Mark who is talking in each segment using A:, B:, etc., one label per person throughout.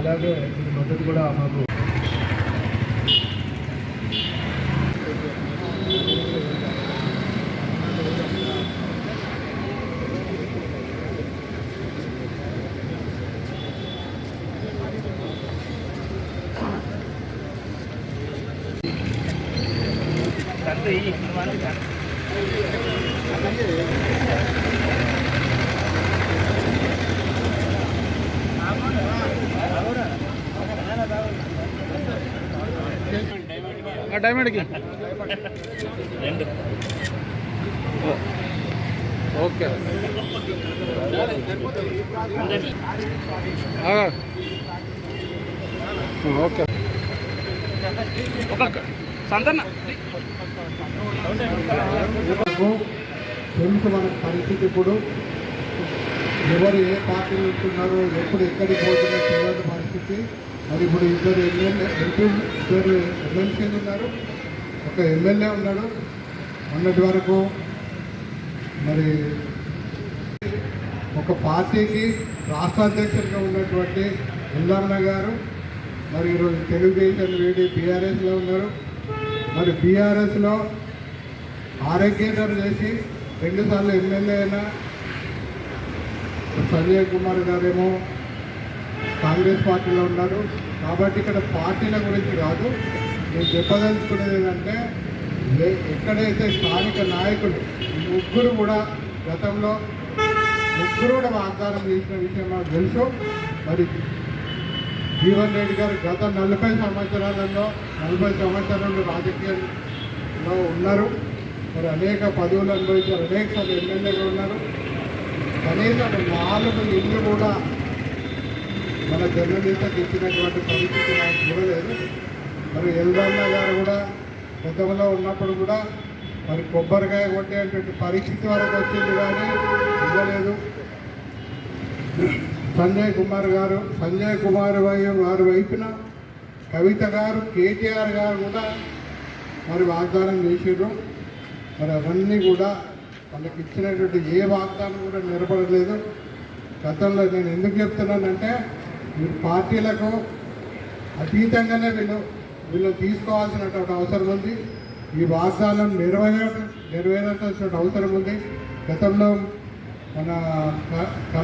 A: అలాగే మద్దతు కూడా మాకు డైమండ్కి ఓకే ఆ. ఓకే సంతన్న
B: తెలుసు మన పరిస్థితి ఇప్పుడు. ఎవరు ఏ పార్టీలు ఉంటున్నారో ఎప్పుడు ఎక్కడికి పోతున్నారో తెలియని పరిస్థితి. మరి ఇప్పుడు ఇద్దరు ఎమ్మెల్యే ఎంపీ ఇద్దరు ఎమ్మెల్సీలు ఉన్నారు. ఒక ఎమ్మెల్యే ఉన్నాడు. మొన్నటి వరకు మరి ఒక పార్టీకి రాష్ట్ర అధ్యక్షుడిగా ఉన్నటువంటి ఎల్లమ్మ గారు మరి ఈరోజు తెలుగుదేశం వేడి బీఆర్ఎస్లో ఉన్నారు. మరి బీఆర్ఎస్లో ఆరోగ్యేతర చేసి రెండుసార్లు ఎమ్మెల్యే అయిన సంజయ్ కుమార్ గారేమో కాంగ్రెస్ పార్టీలో ఉన్నారు. కాబట్టి ఇక్కడ పార్టీల గురించి కాదు నేను చెప్పదలుచుకునేది ఏంటంటే ఎక్కడైతే స్థానిక నాయకులు ముగ్గురు కూడా గతంలో ముగ్గురు కూడా వాగ్దానం చేసిన విషయం నాకు తెలుసు. మరి జీవన్ రెడ్డి గారు గత నలభై సంవత్సరాలలో నలభై సంవత్సరాలు రాజకీయంలో ఉన్నారు. మరి అనేక పదవులు అనుభవించారు అనేక సార్లు ఎమ్మెల్యేగా ఉన్నారు. కనీసం నాలుగు ఇళ్ళు కూడా మన జర్నలిస్ట్కి ఇచ్చినటువంటి పరిస్థితి నాకు చూడలేదు. మరి ఎల్దన్న గారు కూడా గతంలో ఉన్నప్పుడు కూడా మరి కొబ్బరికాయ కొట్టేటువంటి పరిస్థితి వరకు వచ్చింది కానీ ఇవ్వలేదు సంజయ్ కుమార్ గారు సంజయ్ కుమార్ వై- వారి వైపున కవిత గారు కేటీఆర్ గారు కూడా మరి వాగ్దానం చేసారు మరి అవన్నీ కూడా వాళ్ళకి ఇచ్చినటువంటి ఏ వాగ్దానం కూడా నిలబడలేదు. గతంలో నేను ఎందుకు చెప్తున్నానంటే మీరు పార్టీలకు అతీతంగానే వీళ్ళు వీళ్ళు తీసుకోవాల్సినటువంటి అవసరం ఉంది. ఈ వాగ్దానం నెరవేర నెరవేరాల్సిన అవసరం ఉంది. గతంలో మన క-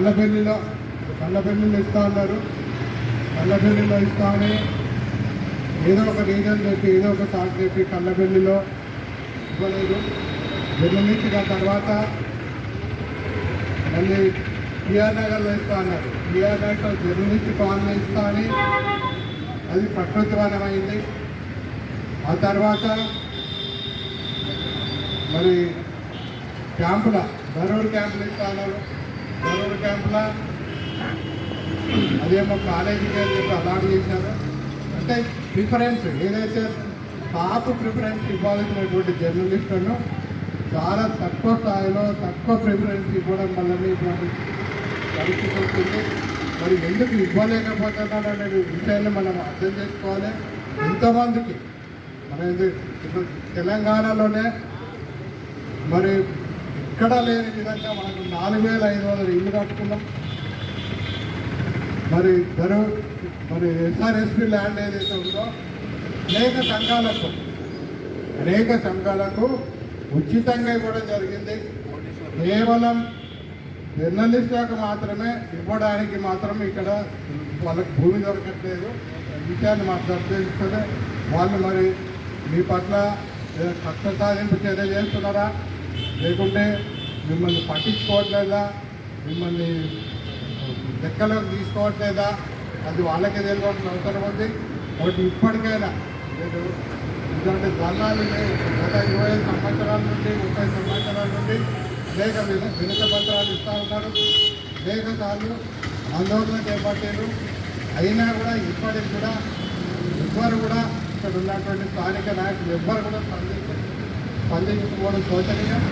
B: కళ్ళబెల్లిలో పెళ్ళిళ్ళు ఇస్తా ఉన్నారు కళ్ళబెల్లిలో ఇస్తామని ఏదో ఒక రీజన్ చెప్పి ఏదో ఒక సాకు చెప్పి కళ్ళబెల్లిలో ఇవ్వలేదు. జర్నలిస్ట్ తర్వాత మళ్ళీ టిఆర్ నగర్లో ఇస్తా అన్నారు. టిఆర్ నగర్లో జర్నలిస్ట్ పాలన ఇస్తా అని అది ప్రకృతివనమైంది ఆ తర్వాత మరి క్యాంపుల ధరూరు క్యాంపులు ఇస్తా అన్నారు. ధరూరు క్యాంపుల అదేమో కాలేజీకి అని చెప్పి అలాట్ చేశారు. అంటే ప్రిఫరెన్స్ ఏదైతే టాప్ ప్రిఫరెన్స్ ఇవ్వాల్సినటువంటి జర్నలిస్టులను చాలా తక్కువ స్థాయిలో తక్కువ ప్రిఫరెన్స్ ఇవ్వడం వల్లనే ఇటువంటి పరిస్థితి వస్తుంది మరి ఎందుకు ఇవ్వలేకపోతున్నాడు అనే విషయాన్ని మనం అర్థం చేసుకోవాలి. ఎంతమందికి మన ఇప్పుడు తెలంగాణలోనే మరి ఎక్కడ లేని విధంగా మనకు నాలుగు వేల ఐదు వందల ఇల్లు కట్టుకున్నాం. మరి ధరు మరి ఎస్ఆర్ఎస్పి ల్యాండ్ ఏదైతే ఉందో అనేక సంఘాలకు అనేక సంఘాలకు ఉచితంగా ఇవ్వడం జరిగింది. కేవలం జర్నలిస్టులకు మాత్రమే ఇవ్వడానికి మాత్రం ఇక్కడ వాళ్ళకి భూమి దొరకట్లేదు. విషయాన్ని మాకు దర్శిస్తే వాళ్ళు మరి మీ పట్ల ఏదైనా కక్ష సాధింపు చర్య చేస్తున్నారా? లేకుంటే మిమ్మల్ని పట్టించుకోవట్లేదా? మిమ్మల్ని లెక్కలోకి తీసుకోవట్లేదా? అది వాళ్ళకే తెలియాల్సిన అవసరం ఉంది. ఒకటి ఇప్పటికైనా నేను ఇటువంటి దళాలు గత ఇరవై ఐదు సంవత్సరాల నుండి ముప్పై సంవత్సరాల నుండి అనేక వినత పత్రాలు ఇస్తూ ఉన్నారు. అనేక సార్లు ఆందోళన చేపట్టారు. అయినా కూడా ఇప్పటికి కూడా ఎవ్వరు కూడా ఇక్కడ ఉన్నటువంటి స్థానిక నాయకులు ఎవ్వరు కూడా స్పందించ స్పందించకపోవడం శోచనీయం.